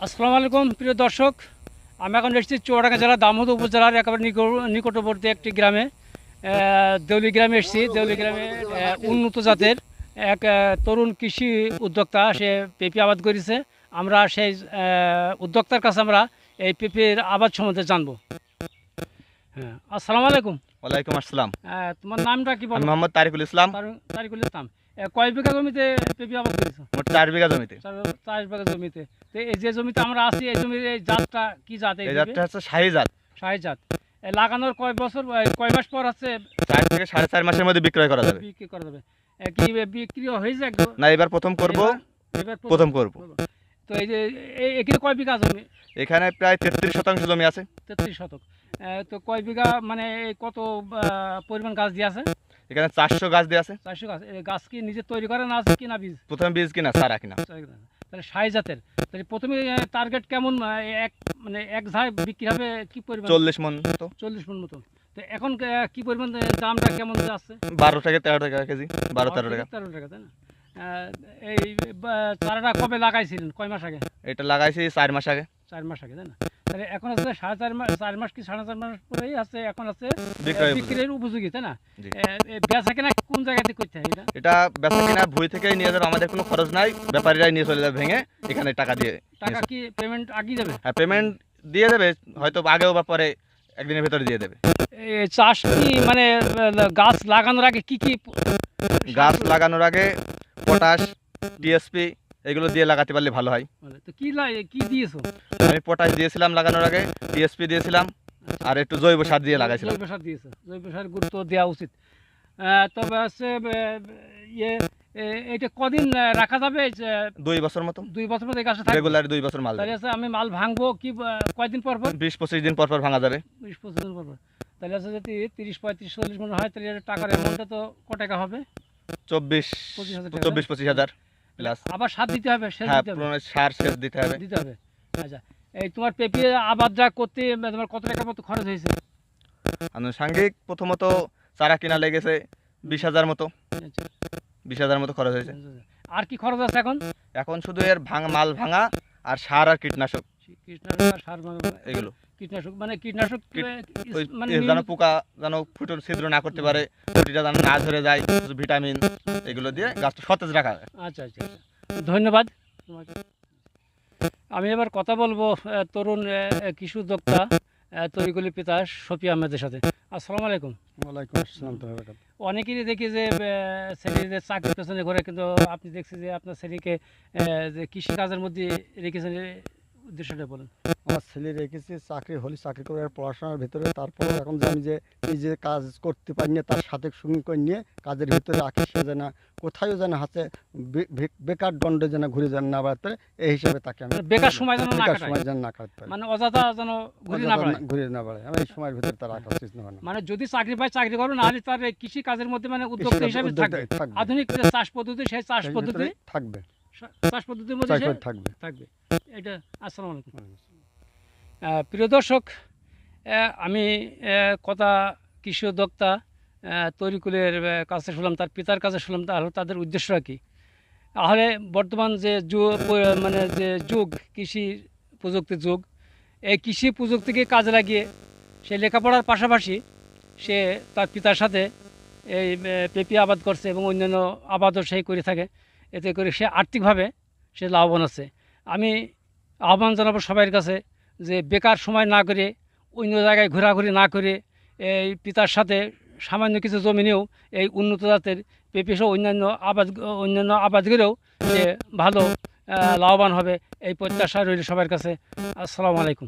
আসসালামু আলাইকুম প্রিয় দর্শক। আমি এখন এসেছি চুয়াডাঙ্গা জেলার দামোদ উপজেলার একেবারে নিকট- নিকটবর্তী একটি গ্রামে। দেউলি গ্রামে এসেছি। দেউলি গ্রামে উন্নত জাতের এক তরুণ কৃষি উদ্যোক্তা সে পেঁপে আবাদ করেছে। আমরা সেই উদ্যোক্তার কাছে আমরা এই পেঁপের আবাদ সম্বন্ধে জানব। হ্যাঁ আসসালামু আলাইকুম। ওয়ালাইকুম আসসালাম। তোমার নামটা কি বলো? মোহাম্মদ তারিকুল ইসলাম। তার- তারিকুল ইসলাম। কয় বিঘা জমিতে পেঁপে আবাদ করেছ? মোট চার বিঘা জমিতে। চার বিঘা জমিতে। তো এই যে জমিতে আমরা আছি এই জমির এই জাতটা কি জাত এই জাতটা হচ্ছে শাহি জাত। শাহি জাত। লাগানোর কয় বছর কয় মাস পর হচ্ছে চার থেকে সাড়ে চার মাসের মধ্যে বিক্রয় করা যাবে। বিক্রি করা যাবে। কি বিক্রি হয়েছে একদম? না এবার প্রথম করব। প্রথম- করব। তো এই যে এখানে কয় বিঘা জমি? এখানে প্রায় তেত্রিশ শতাংশ জমি আছে। তেত্রিশ শতক। তো কয় বিঘা মানে কত পরিমাণ গাছ দিয়ে আছে? এখানে চারশো গাছ দিয়ে আছে। চারশো গাছ। গাছ কি নিজে তৈরি করে না আছে কিনা বীজ? প্রথম বীজ কিনা সারা কিনা। তাহলে শাহি জাতের। তাহলে প্রথমে টার্গেট কেমন? এক মানে এক ঝাড় বিক্রি হবে কি পরিমাণ? চল্লিশ মন তো চল্লিশ মন মতো। তো এখন কি পরিমাণ দামটা কেমন যাচ্ছে? বারো থেকে তেরো টাকা কেজি। বারো তেরো টাকা। তেরো টাকা তাই না? এই চারাটা কবে লাগাইছিলেন? কয় মাস আগে? এটা লাগাইছি চার মাস আগে। চার মাস আগে তাই না? এখন আছে সাড়ে চার মাস চার মাস কি সাড়ে চার মাস পরেই আছে এখন আছে বিক্রির উপযোগী। তাই না? বেচা কেনা কোন জায়গাতে করতে হয় এটা? এটা বেচা কিনা ভুই থেকেই নিয়ে যাবে আমাদের কোনো খরচ নাই ব্যাপারীরাই নিয়ে চলে যাবে ভেঙে এখানে টাকা দিয়ে টাকা কি পেমেন্ট আগিয়ে যাবে আর পেমেন্ট দিয়ে দেবে হয়তো আগেও বা পরে একদিনের ভিতরে দিয়ে দেবে। চাষ কি মানে গাছ লাগানোর আগে কি কি গাছ লাগানোর আগে পটাশ টিএসপি এগুলো দিয়ে লাগাতে পারলে ভালো হয়। তো কি কি দিয়েছ? আমি পটাশ দিয়েছিলাম লাগানোর আগে টিএসপি দিয়েছিলাম আর একটু জৈব সার দিয়ে লাগাইছিলাম। জৈব সার দিয়েছে জৈব সার গুরুত্ব দেওয়া উচিত। তবে হচ্ছে ইয়ে এটা কদিন রাখা যাবে? দুই বছর মতো দুই বছর এই গাছটা থাকবে? রেগুলার দুই বছর মাল তাহলে আছে আমি মাল ভাঙবো কি কয়দিন পর পর? বিশ পঁচিশ দিন পর পর ভাঙা যাবে। বিশ পঁচিশ দিন পর পর। তাহলে হচ্ছে যদি তিরিশ পঁয়ত্রিশ চল্লিশ মনে হয় তাহলে টাকার অ্যামাউন্টটা তো ক টাকা হবে? চব্বিশ পঁচিশ হাজার টাকা চব্বিশ পঁচিশ হাজার। প্লাস আবার সার দিতে হবে হ্যাঁ পুরনো সার সেচ দিতে হবে। দিতে হবে। আচ্ছা এই তোমার পেঁপে আবাদটা করতে তোমার কত টাকা মতো খরচ হয়েছে? আনুষাঙ্গিক প্রথমত চারা কিনা লেগেছে বিশ হাজার মতো। আচ্ছা, বিশ হাজার মতো খরচ হয়েছে। আর কি খরচ আছে এখন? এখন শুধু এর ভাঙ মাল ভাঙা আর সার আর কীটনাশক। কীটনাশক সার মানে- এগুলো। কীটনাশক মানে কীটনাশক কীট- ইস- ওই মানে যেন পোকা যেন ফুটোর ছিদ্র না করতে পারে ফুটিটা যেন না ধরে যায় ভিটামিন এগুলো দিয়ে গাছটা সতেজ রাখা হয় আচ্ছা আচ্ছা আচ্ছা। ধন্যবাদ। তোমাকে আমি এবার কথা বলব তরুণ আহ, কৃষি উদ্যোক্তা তরিকুলি পিতা শফি আহমেদের সাথে। আসসালামু আলাইকুম। ওয়ালাইকুম আসসালাম তো অনেকেরই দেখি যে ছেলেদের চাকরির পেছনে ঘোরে কিন্তু আপনি দেখছি যে আপনার ছেলেকে যে কৃষিকাজের মধ্যে রেখেছেন উদ্দেশ্যটা বলেন। আমার ছেলে রেখেছি চাকরি হলি চাকরি করে পড়াশোনার ভিতরে। তারপর এখন আমি যে নিজে কাজ করতে পারি না তার সাথে সঙ্গে করে নিয়ে কাজের ভিতরে রাখি সে যেন কোথায়ও যেন হাতে বেকার দণ্ডে যেন ঘুরে যেন না বেড়াতে এই হিসাবে তাকে আমি বেকার সময় যেন না বেকার সময় যেন না কাটতে মানে অযথা যেন ঘুরে না বেড়ায়? ঘুরে না বেড়ায়। আমি এই সময়ের ভিতরে তার রাখা উচিত না মানে যদি চাকরি পায় চাকরি করবে নাহলে তার কৃষি কাজের মধ্যে মানে উদ্যোক্তা হিসাবে থাকবে। আধুনিক চাষ পদ্ধতি সেই চাষ পদ্ধতি থাকবে। চাষ পদ্ধতির মধ্যে থাকবে। থাকবে। এটা আসসালামু আলাইকুম। প্রিয় দর্শক আমি কথা কৃষি উদ্যোক্তা তরিকুলের কাছে শুনলাম তার পিতার কাছে শুনলাম তাহলে তাদের উদ্দেশ্যটা কী? তাহলে বর্তমান যে যুগ মানে যে যুগ কৃষি প্রযুক্তির যুগ এই কৃষি প্রযুক্তিকে কাজে লাগিয়ে সে লেখাপড়ার পাশাপাশি সে তার পিতার সাথে এই পেঁপে আবাদ করছে এবং অন্যান্য আবাদও সেই করে থাকে। এতে করে সে আর্থিকভাবে সে লাভবান আছে। আমি আহ্বান জানাব সবার কাছে যে বেকার সময় না করে, অন্য জায়গায় ঘোরাঘুরি না করে, এই পিতার সাথে সামান্য কিছু জমি নিয়েও এই উন্নত জাতের পেঁপে অন্যান্য আবাদ অন্যান্য আবাদ করেও সে ভালো লাভবান হবে। এই প্রত্যাশা রইল সবার কাছে। আসসালামু আলাইকুম।